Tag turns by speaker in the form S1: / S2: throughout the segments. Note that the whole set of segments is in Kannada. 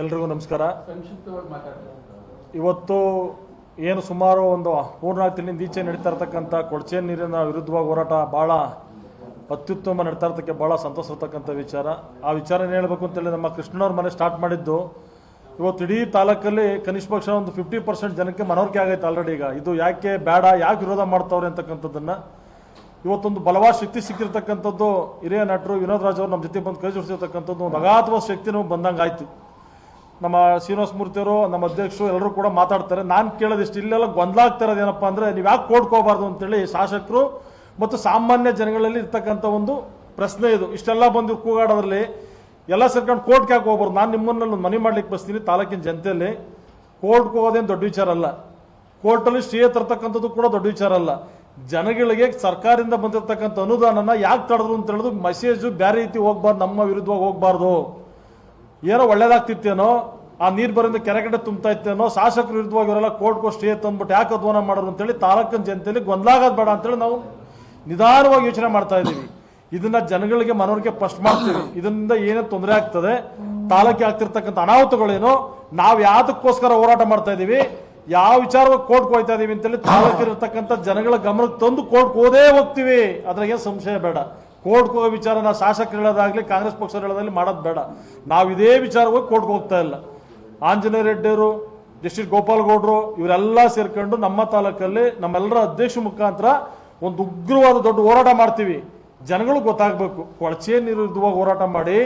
S1: ಎಲ್ರಿಗೂ ನಮಸ್ಕಾರ. ಇವತ್ತು ಏನು ಸುಮಾರು ಒಂದು ಮೂರ್ನಾಲ್ಕು ತಿಂಗಳಿಂದ ಈಚೆ ನಡೀತಾ ಇರ್ತಕ್ಕಂಥ ಕೊಳಚೆ ನೀರಿನ ವಿರುದ್ಧವಾಗಿ ಹೋರಾಟ ಭಾಳ ಅತ್ಯುತ್ತಮ ನಡೀತಾ ಇರ್ತಕ್ಕೆ ಭಾಳ ಸಂತೋಷ ಇರ್ತಕ್ಕಂಥ ವಿಚಾರ. ಆ ವಿಚಾರ ಏನು ಹೇಳಬೇಕು ಅಂತೇಳಿ ನಮ್ಮ ಕೃಷ್ಣನವ್ರ ಮನೆ ಸ್ಟಾರ್ಟ್ ಮಾಡಿದ್ದು. ಇವತ್ತು ಇಡೀ ತಾಲೂಕಲ್ಲಿ ಕನಿಷ್ಠ ಪಕ್ಷ ಒಂದು ಫಿಫ್ಟಿ ಪರ್ಸೆಂಟ್ ಜನಕ್ಕೆ ಮನವರಿಕೆ ಆಗೈತೆ ಆಲ್ರೆಡಿ ಈಗ. ಇದು ಯಾಕೆ ಬೇಡ ಯಾಕೆ ವಿರೋಧ ಮಾಡ್ತಾವ್ರೆ ಅಂತಕ್ಕಂಥದ್ದನ್ನು. ಇವತ್ತೊಂದು ಬಲವಾದ ಶಕ್ತಿ ಸಿಕ್ಕಿರ್ತಕ್ಕಂಥದ್ದು ಹಿರಿಯ ನಟರು ವಿನೋದ್ ರಾಜ್ ಅವರು ನಮ್ಮ ಜೊತೆ ಬಂದು ಕೈ ಜೋಡಿಸಿರ್ತಕ್ಕಂಥದ್ದು. ಒಂದು ಅಗಾಧವಾದ ಶಕ್ತಿನೂ ಬಂದಂಗೆ ಆಯ್ತು ನಮ್ಮ ಶ್ರೀನಿವಾಸ ಮೂರ್ತಿಯವರು ನಮ್ಮ ಅಧ್ಯಕ್ಷರು ಎಲ್ಲರೂ ಕೂಡ ಮಾತಾಡ್ತಾರೆ. ನಾನು ಕೇಳೋದಿಷ್ಟು ಇಲ್ಲೆಲ್ಲ ಗೊಂದಲ ಆಗ್ತಾ ಇರೋದು ಏನಪ್ಪ ಅಂದರೆ ನೀವು ಯಾಕೆ ಕೋಡ್ಕೋಬಾರ್ದು ಅಂತೇಳಿ ಶಾಸಕರು ಮತ್ತು ಸಾಮಾನ್ಯ ಜನಗಳಲ್ಲಿ ಇರ್ತಕ್ಕಂಥ ಒಂದು ಪ್ರಶ್ನೆ ಇದು. ಇಷ್ಟೆಲ್ಲ ಬಂದು ಕೂಗಾಡೋದ್ರಲ್ಲಿ ಎಲ್ಲ ಸೇರ್ಕೊಂಡು ಕೋರ್ಟ್ಗೆ ಯಾಕೆ ಹೋಗ್ಬಾರ್ದು? ನಾನು ನಿಮ್ಮನ್ನಲ್ಲಿ ಒಂದು ಮನೆ ಮಾಡ್ಲಿಕ್ಕೆ ಬರ್ತೀನಿ ತಾಲೂಕಿನ ಜನತೆಯಲ್ಲಿ. ಕೋರ್ಟ್ಗೆ ಹೋಗೋದೇನು ದೊಡ್ಡ ವಿಚಾರ ಅಲ್ಲ. ಕೋರ್ಟಲ್ಲಿ ಸ್ಟೇ ತರ್ತಕ್ಕಂಥದ್ದು ಕೂಡ ದೊಡ್ಡ ವಿಚಾರ ಅಲ್ಲ. ಜನಗಳಿಗೆ ಸರ್ಕಾರದಿಂದ ಬಂದಿರತಕ್ಕಂಥ ಅನುದಾನನ ಯಾಕೆ ತಡೆದ್ರು ಅಂತ ಹೇಳಿದ್ರು ಮೆಸೇಜು ಬೇರೆ ರೀತಿ ಹೋಗ್ಬಾರ್ದು, ನಮ್ಮ ವಿರುದ್ಧವಾಗಿ ಹೋಗ್ಬಾರ್ದು. ಏನೋ ಒಳ್ಳೇದಾಗ್ತಿತ್ತೇನೋ, ಆ ನೀರು ಬರಿಂದ ಕೆರೆಗಡೆ ತುಂಬ್ತಾ ಇತ್ತೇನೋ, ಶಾಸಕರು ವಿರುದ್ಧವಾಗಿ ಇವರೆಲ್ಲ ಕೋಸ್ಟ್ ಸ್ಟೇ ತಂದ್ಬಿಟ್ಟು ಯಾಕೆ ಅಧ್ವಾನ ಮಾಡೋರು ಅಂತೇಳಿ ತಾಲೂಕಿನ ಜನತೆಯಲ್ಲಿ ಗೊಂದಲಾಗೋದು ಬೇಡ ಅಂತೇಳಿ ನಾವು ನಿಧಾನವಾಗಿ ಯೋಚನೆ ಮಾಡ್ತಾ ಇದ್ದೀವಿ. ಇದನ್ನ ಜನಗಳಿಗೆ ಮನವರಿಕೆ ಫಸ್ಟ್ ಮಾಡ್ತೀವಿ. ಇದರಿಂದ ಏನೇ ತೊಂದರೆ ಆಗ್ತದೆ ತಾಲೂಕಿಗೆ ಆಗ್ತಿರ್ತಕ್ಕಂಥ ಅನಾಹುತಗಳೇನು, ನಾವು ಯಾವುದಕ್ಕೋಸ್ಕರ ಹೋರಾಟ ಮಾಡ್ತಾ ಇದ್ದೀವಿ, ಯಾವ ವಿಚಾರವಾಗಿ ಕೋರ್ಟ್ಗೆ ಹೋಗ್ತಾ ಇದ್ದೀವಿ ಅಂತೇಳಿ ತಾಲೂಕಿರ್ತಕ್ಕಂಥ ಜನಗಳ ಗಮನಕ್ಕೆ ತಂದು ಕೋರ್ಟ್ಗೆ ಹೋದೇ ಹೋಗ್ತೀವಿ. ಅದ್ರಾಗೇನು ಸಂಶಯ ಬೇಡ. ಕೋರ್ಟ್ಗೆ ಹೋಗೋ ವಿಚಾರನ ಶಾಸಕರು ಹೇಳೋದಾಗಲಿ ಕಾಂಗ್ರೆಸ್ ಪಕ್ಷ ಹೇಳೋದಾಗಲಿ ಮಾಡೋದು ಬೇಡ. ನಾವು ಇದೇ ವಿಚಾರವಾಗಿ ಕೋರ್ಟ್ಗೆ ಹೋಗ್ತಾ ಇಲ್ಲ. ಆಂಜನೇಯ ರೆಡ್ಡಿಯವರು, ಜಸ್ಟಿಸ್ ಗೋಪಾಲ್ಗೌಡರು ಇವರೆಲ್ಲ ಸೇರ್ಕೊಂಡು ನಮ್ಮ ತಾಲೂಕಲ್ಲಿ ನಮ್ಮೆಲ್ಲರ ಅಧ್ಯಕ್ಷ ಮುಖಾಂತರ ಒಂದು ಉಗ್ರವಾದ ದೊಡ್ಡ ಹೋರಾಟ ಮಾಡ್ತೀವಿ. ಜನಗಳು ಗೊತ್ತಾಗಬೇಕು. ಕೊಳಚೆ ವಿರುದ್ಧವಾಗಿ ಹೋರಾಟ ಮಾಡಿ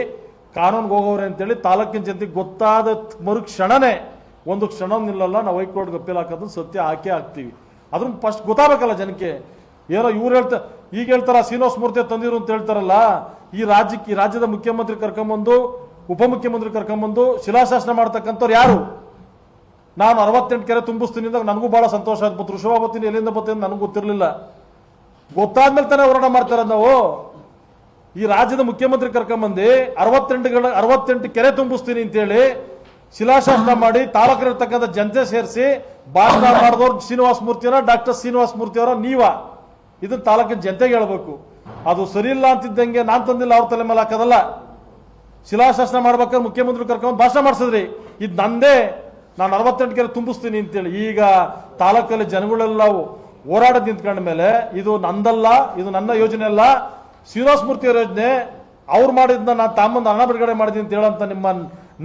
S1: ಕಾನೂನಿಗೆ ಹೋಗೋರೆ ಅಂತೇಳಿ ತಾಲೂಕಿನ ಜನತೆಗೆ ಗೊತ್ತಾದ ಮರು ಕ್ಷಣನೇ ಒಂದು ಕ್ಷಣ ನಿಲ್ಲಲ್ಲ. ನಾವು ಹೈಕೋರ್ಟ್ಗೆ ಅಪ್ಪೀಲ್ ಹಾಕೋದು ಸತ್ಯ ಹಾಕೇ ಹಾಕ್ತೀವಿ. ಅದ್ರ ಫಸ್ಟ್ ಗೊತ್ತಾಗಬೇಕಲ್ಲ ಜನಕ್ಕೆ. ಏನೋ ಇವ್ರು ಹೇಳ್ತಾ ಈಗ ಹೇಳ್ತಾರ ಶ್ರೀನಿವಾಸ ಮೂರ್ತಿ ತಂದಿರು ಅಂತ ಹೇಳ್ತಾರಲ್ಲ, ಈ ರಾಜ್ಯಕ್ಕೆ ಈ ರಾಜ್ಯದ ಮುಖ್ಯಮಂತ್ರಿ ಕರ್ಕೊಂಬಂದು, ಉಪಮುಖ್ಯಮಂತ್ರಿ ಕರ್ಕೊಂಬಂದು ಶಿಲಾಶಾಸನ ಮಾಡ್ತಕ್ಕಂಥವ್ರು ಯಾರು? ನಾನು ಅರವತ್ತೆಂಟು ಕೆರೆ ತುಂಬಿಸ್ತೀನಿ ಅಂದಾಗ ನನಗೂ ಭಾಳ ಸಂತೋಷ ಆಯ್ತು. ಋಷಭ ಬತ್ತೀನಿ ಎಲ್ಲಿಂದ ಬತ್ತೀನಿ ನನಗೂ ಗೊತ್ತಿರಲಿಲ್ಲ. ಗೊತ್ತಾದ್ಮೇಲೆ ತಾನೇ ಹೋರಾಟ ಮಾಡ್ತಾರೆ ನಾವು. ಈ ರಾಜ್ಯದ ಮುಖ್ಯಮಂತ್ರಿ ಕರ್ಕೊಂಬಂದು ಅರವತ್ತೆಂಟುಗಳ ಅರವತ್ತೆಂಟು ಕೆರೆ ತುಂಬಿಸ್ತೀನಿ ಅಂತೇಳಿ ಶಿಲಾಶಾಸನ ಮಾಡಿ ತಾಲೂಕಿರತಕ್ಕಂಥ ಜನತೆ ಸೇರಿಸಿ ಭಾಷಣ ಮಾಡಿದವ್ರು ಶ್ರೀನಿವಾಸ ಮೂರ್ತಿಯವರ, ಡಾಕ್ಟರ್ ಶ್ರೀನಿವಾಸ ಮೂರ್ತಿಯವರ, ನೀವ. ಇದನ್ನ ತಾಲೂಕಿನ ಜನತೆಗೆ ಹೇಳ್ಬೇಕು. ಅದು ಸರಿ ಇಲ್ಲ ಅಂತಿದ್ದಂಗೆ ನಾನು ತಂದಿಲ್ಲ, ಅವ್ರ ತಲೆ ಮೇಲೆ ಹಾಕೋದಲ್ಲ. ಶಿಲಾಶಾಸನ ಮಾಡ್ಬೇಕಾದ್ರೆ ಮುಖ್ಯಮಂತ್ರಿ ಕರ್ಕೊಂಡು ಭಾಷಣ ಮಾಡಿಸಿದ್ರಿ. ಇದು ನಂದೇ. ನಾನು ಅರವತ್ತೆಂಟು ಕೆರೆ ತುಂಬಿಸ್ತೀನಿ ಅಂತೇಳಿ. ಈಗ ತಾಲೂಕಲ್ಲಿ ಜನಗಳೆಲ್ಲ ಹೋರಾಟ ನಿಂತ್ಕೊಂಡ ಮೇಲೆ ಇದು ನಂದಲ್ಲ, ಇದು ನನ್ನ ಯೋಜನೆ ಅಲ್ಲ. ಶ್ರೀನಿವಾಸ ಅವರ ಯೋಜನೆ, ಅವ್ರು ಮಾಡಿದ್ನ ನಾನು ತಾಮಂದು ಹಣ ಬಿಡುಗಡೆ ಮಾಡಿದ್ದೀನಿ ಅಂತ ಹೇಳಂತ ನಿಮ್ಮ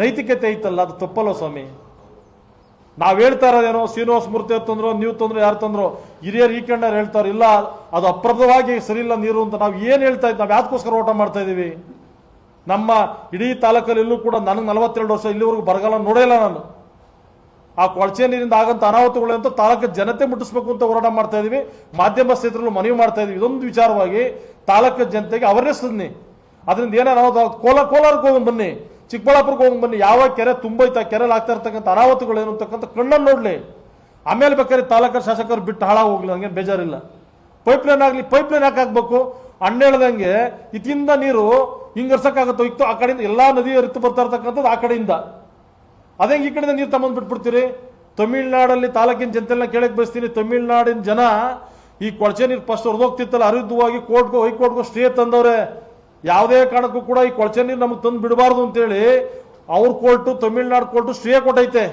S1: ನೈತಿಕತೆ ಐತಲ್ಲ, ಅದು ತಪ್ಪಲ್ಲ ಸ್ವಾಮಿ. ನಾವ್ ಹೇಳ್ತಾ ಇರೋದೇನೋ, ಶ್ರೀನಿವಾಸ ಮೂರ್ತಿ ತಂದ್ರು, ನೀವು ತಂದ್ರು, ಯಾರು ತಂದ್ರು? ಹಿರಿಯರು ಈ ಕಂಡರು ಹೇಳ್ತಾರೆ, ಇಲ್ಲ, ಅದು ಅಪ್ರದವಾಗಿ ಸರಿ ಇಲ್ಲ ನೀರು ಅಂತ ನಾವು ಏನು ಹೇಳ್ತಾ ಇದ್ದೀವಿ ನಾವು ಯಾತಕ್ಕೋಸ್ಕರ ಓಟ ಮಾಡ್ತಾ ಇದೀವಿ? ನಮ್ಮ ಇಡೀ ತಾಲೂಕಲ್ಲಿ ಇಲ್ಲೂ ಕೂಡ ನನಗೆ ನಲವತ್ತೆರಡು ವರ್ಷ ಇಲ್ಲಿವರೆಗೂ ಬರಗಾಲ ಇಲ್ಲ ನಾನು. ಆ ಕೊಳಚೆ ನೀರಿಂದ ಆಗಂತ ಅನಾಹುತಗಳು ಅಂತ ತಾಲೂಕು ಜನತೆ ಮುಟ್ಟಿಸ್ಬೇಕು ಅಂತ ಹೋರಾಟ ಮಾಡ್ತಾ ಇದೀವಿ. ಮಾಧ್ಯಮ ಸ್ನೇಹಿತರಲ್ಲೂ ಮನವಿ ಮಾಡ್ತಾ ಇದೀವಿ. ಇದೊಂದು ವಿಚಾರವಾಗಿ ತಾಲೂಕು ಜನತೆಗೆ ಅವೇರ್ನೆಸ್ ತನ್ನಿ ಅದರಿಂದ ಏನೇ ಅನಾಹುತ ಕೋಲಾರ ಕೋಲಾರಕ್ಕೆ ಹೋಗಿ ಬನ್ನಿ. ಚಿಕ್ಕಬಳ್ಳಾಪುರಕ್ಕೆ ಹೋಗಿ ಬನ್ನಿ. ಯಾವ ಕೆರೆ ತುಂಬೈತ ಕೆರೆಲಿ ಆಗ್ತಾ ಇರ್ತಕ್ಕಂಥ ಅನಾಹುತಗಳು ಏನು ಅಂತಕ್ಕಂಥ ಕಣ್ಣನ್ನು ನೋಡಲಿ. ಆಮೇಲೆ ಬೇಕಾದ್ರೆ ತಾಲೂಕು ಶಾಸಕರು ಬಿಟ್ಟು ಹಾಳಾಗಿ ಹೋಗ್ಲಿ ನನಗೆ ಬೇಜಾರಿಲ್ಲ. ಪೈಪ್ ಲೈನ್ ಆಗಲಿ, ಪೈಪ್ ಲೈನ್ ಯಾಕೆ ಆಗಬೇಕು? ಅಣ್ಣ ಹೇಳ್ದಂಗೆ ಇತಿಂದ ನೀರು ಹಿಂಗರ್ಸಕ್ಕಾಗತ್ತೋ ಇತ್ತು ಆ ಕಡೆಯಿಂದ ಎಲ್ಲ ನದಿ ಹರಿತು ಬರ್ತಾ ಇರ್ತಕ್ಕಂಥದ್ದು ಆ ಕಡೆಯಿಂದ. ಅದೇ ಈ ಕಡೆಯಿಂದ ನೀರು ತಗೊಂಡು ಬಿಟ್ಬಿಡ್ತೀರಿ? ತಮಿಳ್ನಾಡಲ್ಲಿ ತಾಲೂಕಿನ ಜನತೆಲ್ಲ ಕೇಳಕ್ಕೆ ಬಯಸ್ತೀನಿ. ತಮಿಳ್ನಾಡಿನ ಜನ ಈ ಕೊಳಚೆ ನೀರು ಫಸ್ಟ್ ಹೊರದೋಗ್ತಿತ್ತಲ್ಲ ಅರಿದುವಾಗಿ ಕೋರ್ಟ್ಗೋ, ಹೈಕೋರ್ಟ್ಗೋ ಸ್ಟೇ ತಂದವ್ರೆ. ಯಾವುದೇ ಕಾರಣಕ್ಕೂ ಕೂಡ ಈ ಕೊಳಚೆ ನೀರು ನಮಗೆ ತಂದು ಬಿಡಬಾರ್ದು ಅಂತೇಳಿ ಅವ್ರ ಕೋರ್ಟು, ತಮಿಳ್ನಾಡು ಕೋರ್ಟು ಸ್ಟೇ ಕೊಟ್ಟೈತೆ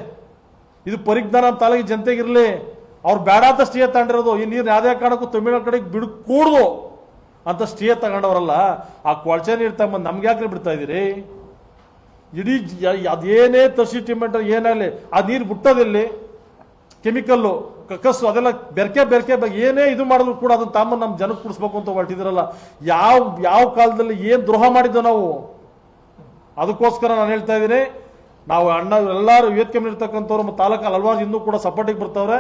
S1: ಇದು ಪರಿಜ್ಞಾನ ನಮ್ಮ ತಾಲೂಕಿನ ಜನತೆಗಿರಲಿ. ಅವ್ರು ಬೇಡಾದ ಸ್ಟೇ ತಗೊಂಡಿರೋದು, ಈ ನೀರು ಯಾವುದೇ ಕಾರಣಕ್ಕೂ ತಮಿಳ್ನಾಡು ಕಡೆಗೆ ಬಿಡು ಕೂಡ್ದು ಅಂತ ಸ್ಟೇ ತಗೊಂಡವರಲ್ಲ, ಆ ಕೊಳಚೆ ನೀರು ತಮ್ಮ ನಮ್ಗೆ ಯಾಕೆ ಬಿಡ್ತಾ ಇದ್ದೀರಿ? ಇಡೀ ಅದೇನೇ ತರ್ಸಿ ಟಿಮೆಂಟ್ ಏನಾಗಲಿ, ಆ ನೀರು ಬಿಟ್ಟೋದಿಲ್ಲಿ ಕೆಮಿಕಲ್ಲು. ಕಕ್ಕಸ್ಸು ಅದೆಲ್ಲ ಬೆರಕೆ ಬೆರಕೆ ಬಗ್ಗೆ ಏನೇ ಇದು ಮಾಡಿದ್ರು ಕೂಡ ಅದನ್ನು ತಮ್ಮ ನಮ್ಮ ಜನಕ್ಕೆ ಕುಡಿಸ್ಬೇಕು ಅಂತ ಹೊರಟಿದ್ರಲ್ಲ. ಯಾವ ಯಾವ ಕಾಲದಲ್ಲಿ ಏನು ದ್ರೋಹ ಮಾಡಿದ್ದೋ ನಾವು? ಅದಕ್ಕೋಸ್ಕರ ನಾನು ಹೇಳ್ತಾ ಇದ್ದೀನಿ, ನಾವು ಅಣ್ಣ, ಎಲ್ಲರೂ ವೇದಿಕೆ ಕಮ್ಮಿರ್ತಕ್ಕಂಥವ್ರು ಮತ್ತು ತಾಲೂಕಲ್ಲಿ ಹಲವಾರು ಇನ್ನೂ ಕೂಡ ಸಪೋರ್ಟಿಗೆ ಬರ್ತವ್ರೆ.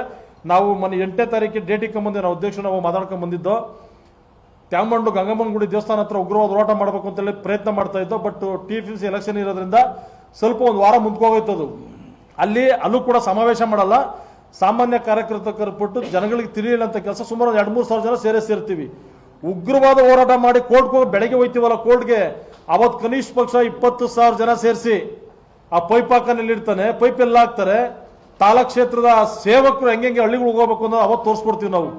S1: ನಾವು ಮೊನ್ನೆ ಎಂಟನೇ ತಾರೀಕಿಗೆ ಡೇಟಿಗೆ ಕಂಬಂದು ನಾವು ಅಧ್ಯಕ್ಷ ನಾವು ಮಾತಾಡ್ಕೊಂಡ್ ಬಂದಿದ್ದೋ. ತ್ಯಾಮಂಡು ಗಂಗಮ್ಮನ ಗುಡಿ ದೇವಸ್ಥಾನ ಹತ್ರ ಉಗ್ರವಾದ ಹೋರಾಟ ಮಾಡಬೇಕು ಅಂತೇಳಿ ಪ್ರಯತ್ನ ಮಾಡ್ತಾ ಇದ್ದೋ but T P C election ಇರೋದ್ರಿಂದ ಸ್ವಲ್ಪ ಒಂದು ವಾರ ಮುಂದ್ಕೋಗೋಯ್ತದು ಅಲ್ಲಿ ಅಲ್ಲೂ ಕೂಡ ಸಮಾವೇಶ ಮಾಡಲ್ಲ. ಸಾಮಾನ್ಯ ಕಾರ್ಯಕರ್ತರು ಪಟ್ಟು ಜನಗಳಿಗೆ ತಿಳಿಯಲ್ಲ ಕೆಲಸ ಸುಮಾರು ಎರಡು ಮೂರು ಸಾವಿರ ಜನ ಸೇರೇ ಸೇರ್ತೀವಿ. ಉಗ್ರವಾದ ಹೋರಾಟ ಮಾಡಿ ಕೋರ್ಟ್ಗೆ ಹೋಗಿ ಬೆಳಗ್ಗೆ ಹೋಯ್ತೀವಲ್ಲ ಕೋರ್ಟ್ಗೆ ಅವತ್ತು ಕನಿಷ್ಠ ಪಕ್ಷ ಇಪ್ಪತ್ತು ಸಾವಿರ ಜನ ಸೇರಿಸಿ, ಆ ಪೈಪ್ ಹಾಕನಲ್ಲಿ ಇಡ್ತಾನೆ, ಪೈಪ್ ಎಲ್ಲ ಹಾಕ್ತಾರೆ. ತಾಲೂಕ್ ಕ್ಷೇತ್ರದ ಸೇವಕರು ಹೆಂಗೆ ಹಳ್ಳಿಗಳಿಗೆ ಹೋಗ್ಬೇಕು ಅನ್ನೋ ಅವತ್ತು ತೋರಿಸ್ಕೊಡ್ತೀವಿ ನಾವು.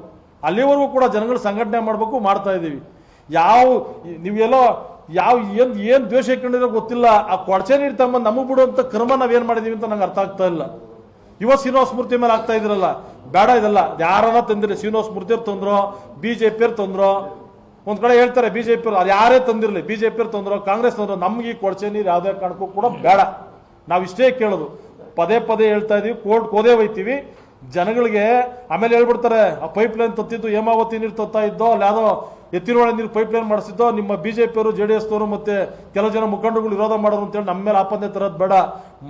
S1: ಅಲ್ಲಿವರೆಗೂ ಕೂಡ ಜನಗಳು ಸಂಘಟನೆ ಮಾಡಬೇಕು, ಮಾಡ್ತಾ ಇದ್ದೀವಿ. ಯಾವ, ನೀವೆಲ್ಲೋ ಯಾವ, ಏನು ಏನು ದ್ವೇಷ ಇಟ್ಕೊಂಡಿರೋ ಗೊತ್ತಿಲ್ಲ. ಆ ಕೊಡಚೆ ನೀಡ್ತಮ್ಮ ತಮ್ಮ ನಮಗೆ ಬಿಡುವಂತ ಕರ್ಮ ನಾವೇನ್ ಮಾಡಿದೀವಿ ಅಂತ ನಂಗೆ ಅರ್ಥ ಆಗ್ತಾ ಇಲ್ಲ. ಯುವ ಶ್ರೀನಿವಾಸ ಮೂರ್ತಿ ಮೇಲೆ ಆಗ್ತಾ ಇದ್ರಲ್ಲ ಬೇಡ ಇದಲ್ಲ. ಯಾರನ್ನ ತಂದಿರಲಿ ಶ್ರೀನಿವಾಸ ಮೂರ್ತಿ ಅವ್ರು ಜೆ ಬಿಜೆಪಿ ತಂದ್ರೋ? ಒಂದ್ ಕಡೆ ಹೇಳ್ತಾರೆ ಬಿಜೆಪಿ ಅವ್ರು ಯಾರೇ ತಂದಿರಲಿ ಬಿಜೆಪಿ ಅವ್ರು ತಂದ್ರೋ, ಕಾಂಗ್ರೆಸ್ ತಂದ್ರು, ನಮ್ಗೆ ಈ ಕೊಡ್ಸೆ ನೀರು ಯಾವುದೇ ಕಾರಣಕ್ಕೂ ಕೂಡ ಬೇಡ. ನಾವು ಇಷ್ಟೇ ಕೇಳೋದು. ಪದೇ ಪದೇ ಹೇಳ್ತಾ ಇದೀವಿ, ಕೋರ್ಟ್ ಕೋದೇ ಹೋಯ್ತೀವಿ. ಜನಗಳಿಗೆ ಆಮೇಲೆ ಹೇಳ್ಬಿಡ್ತಾರೆ, ಆ ಪೈಪ್ ಲೈನ್ ತತ್ತಿದ್ದು ಹೇಮಾವತಿ ನೀರು ತತ್ತಾ ಇದ್ದೋ, ಅಲ್ಲಿ ಯಾವುದೋ ಎತ್ತಿರುವಳೆ ನೀರು ಪೈಪ್ ಲೈನ್ ಮಾಡಿಸಿದ್ದೋ, ನಿಮ್ಮ ಬಿ ಜೆ ಪಿಯವರು ಜೆ ಡಿ ಎಸ್ನವರು ಮತ್ತೆ ಕೆಲವು ಜನ ಮುಖಂಡರುಗಳು ವಿರೋಧ ಮಾಡೋರು ಅಂತೇಳಿ ನಮ್ಮ ಮೇಲೆ ಆಪಂದೆ ತರೋದು ಬೇಡ.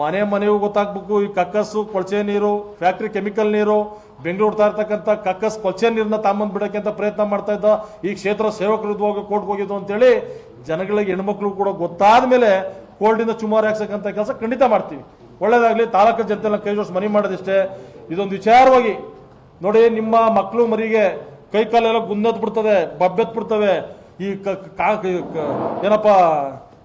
S1: ಮನೆ ಮನೆಗೂ ಗೊತ್ತಾಗ್ಬೇಕು, ಈ ಕಕ್ಕಸ್ಸು ಕೊಳಚೆ ನೀರು ಫ್ಯಾಕ್ಟ್ರಿ ಕೆಮಿಕಲ್ ನೀರು, ಬೆಂಗಳೂರು ಇರ್ತಕ್ಕಂಥ ಕಕ್ಕಸ್, ಕೊಳಚೆ ನೀರನ್ನ ತಾಂಬಂದು ಬಿಡೋಕೆ ಅಂತ ಪ್ರಯತ್ನ ಮಾಡ್ತಾ ಇದ್ದ ಈ ಕ್ಷೇತ್ರ ಸೇವಕರು ಹೋಗಿ ಕೋರ್ಟ್ಗೆ ಹೋಗಿದ್ದು ಅಂತೇಳಿ ಜನಗಳಿಗೆ ಹೆಣ್ಮಕ್ಳು ಕೂಡ ಗೊತ್ತಾದ ಮೇಲೆ ಕೋಲ್ಡಿಂದ ಚುಮಾರು ಹಾಕ್ಸಕ್ಕಂಥ ಕೆಲಸ ಖಂಡಿತ ಮಾಡ್ತೀವಿ. ಒಳ್ಳೇದಾಗಲಿ, ತಾಲೂಕು ಜನತೆಲ್ಲ ಕೈ ಜೋಡಿಸಿ ಮನೆ ಮಾಡೋದಿಷ್ಟೇ. ಇದೊಂದು ವಿಚಾರವಾಗಿ ನೋಡಿ, ನಿಮ್ಮ ಮಕ್ಕಳು ಮರಿಗೆ ಕೈ ಕಾಲೆಲ್ಲ ಗುಂದತ್ ಬಿಡ್ತದೆ, ಬಬ್ಬೆತ್ ಬಿಡ್ತವೆ. ಈ ಏನಪ್ಪ,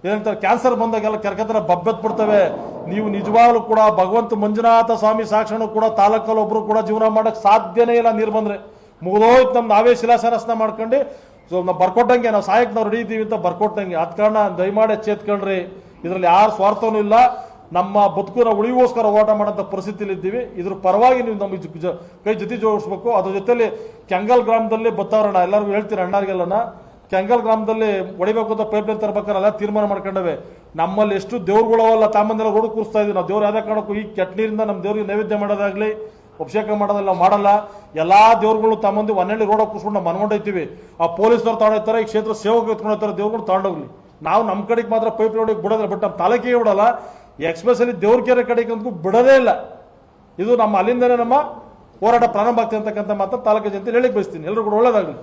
S1: ಏನಂತಾರೆ, ಕ್ಯಾನ್ಸರ್ ಬಂದಾಗೆಲ್ಲ ಕೆರ್ಕತರ ಬಬ್ಬೆತ್ ಬಿಡ್ತವೆ. ನೀವು ನಿಜವಾಗ್ಲೂ ಕೂಡ ಭಗವಂತ ಮಂಜುನಾಥ ಸ್ವಾಮಿ ಸಾಕ್ಷಣ ಕೂಡ ತಾಲೂಕಲ್ಲಿ ಒಬ್ರು ಕೂಡ ಜೀವನ ಮಾಡಕ್ ಸಾಧ್ಯನೇ ಇಲ್ಲ ನೀರು ಬಂದ್ರೆ. ಮುಗಿದೋಯ್ತು ನಮ್ ನಾವೇ ಶಿಲಾಶಾಸನ ಮಾಡ್ಕೊಂಡು, ಸೊ ನಾವು ಬರ್ಕೊಟ್ಟಂಗೆ, ನಾವು ಸಹಾಯಕ್ಕೆ ನಾವು ರೆಡಿ ಇದ್ದೀವಿ ಅಂತ ಬರ್ಕೊಟ್ಟಂಗೆ. ಅದ್ ಕಾರಣ ದಯಮಾಡಿ ಎಚ್ಚೆತ್ಕೊಂಡ್ರಿ. ಇದರಲ್ಲಿ ಯಾರು ಸ್ವಾರ್ಥವೂ ಇಲ್ಲ. ನಮ್ಮ ಬದುಕುನ ಉಳಿಗೋಸ್ಕರ ಹೋರಾಟ ಮಾಡೋಂಥ ಪರಿಸ್ಥಿತಿಯಲ್ಲಿ ಇದ್ದೀವಿ. ಇದ್ರ ಪರವಾಗಿ ನೀವು ಜೊ- ಕೈ ಜೊತೆ ಜೋಡಿಸ್ಬೇಕು. ಅದ್ರ ಜೊತೆಲಿ ಕೆಂಗಲ್ ಗ್ರಾಮದಲ್ಲಿ ಬತ್ತಾವರಣ ಎಲ್ಲರಿಗೂ ಹೇಳ್ತೀರಿ ಅಣ್ಣಾರಿಗೆಲ್ಲನ? ಕೆಂಗಲ್ ಗ್ರಾಮದಲ್ಲಿ ಹೊಡಿಬೇಕು ಅಂತ ಪೈಪ್ ಲೈನ್ ತರ್ಬೇಕಾರೆ ಎಲ್ಲ ತೀರ್ಮಾನ ಮಾಡ್ಕೊಂಡವೆ. ನಮ್ಮಲ್ಲಿ ಎಷ್ಟು ದೇವ್ರುಗಳವಲ್ಲ ತಾಮಂದೆಲ್ಲ ರೋಡ್ ಕೂರಿಸ್ತಾ ಇದ್ದೀವಿ ನಾವು ದೇವ್ರು ಯಾವುದೇ ಕಾರಣಕ್ಕೂ ಈ ಕೆಟ್ಟ ನೀರಿಂದ ನಮ್ಮ ದೇವ್ರಿಗೆ ನೈವೇದ್ಯ ಮಾಡೋದಾಗಲಿ, ಅಭಿಷೇಕ ಮಾಡೋದಲ್ಲ ಮಾಡಲ್ಲ. ಎಲ್ಲ ದೇವ್ರುಗಳು ತಮ್ಮಂದಿ ಒನ್ನೆಳ್ಳಿ ರೋಡ್ ಕೂರಿಸ್ಕೊಂಡು ನಾವು ಮನ್ಕೊಂಡೋಗ್ತೀವಿ ಆ ಪೊಲೀಸ್ನವ್ರು ತಗೊಂಡೋಗ್ತಾರೆ ಈ ಕ್ಷೇತ್ರ ಸೇವಕ ಎತ್ಕೊಂಡು ಹೋಗ್ತಾರೆ ದೇವ್ರುಗಳು ತಗೊಂಡೋಗ್ಲಿ ನಾವು ನಮ್ಮ ಕಡೆಗೆ ಮಾತ್ರ ಪೈಪ್ ರೋಡಿಗೆ ಬಿಡೋದಿಲ್ಲ ಬಟ್ ನಮ್ಮ ತಾಲೂಕಿಗೆ ಬಿಡಲ್ಲ. ಎಕ್ಸ್ಪ್ರೆಸ್ಸಲ್ಲಿ ದೇವ್ರ ಕೆರೆ ಕಡೆಗೆ ಅಂತೂ ಬಿಡೋದೇ ಇಲ್ಲ. ಇದು ನಮ್ಮ ಅಲ್ಲಿಂದನೇ ನಮ್ಮ ಹೋರಾಟ ಪ್ರಾರಂಭ ಆಗ್ತದೆ ಅಂತಕ್ಕಂಥ ತಾಲೂಕು ಜನತೆ ಹೇಳಿಕ್ ಬಯಸ್ತೀನಿ. ಎಲ್ಲರೂ ಕೂಡ ಒಳ್ಳೇದಾಗಲಿ.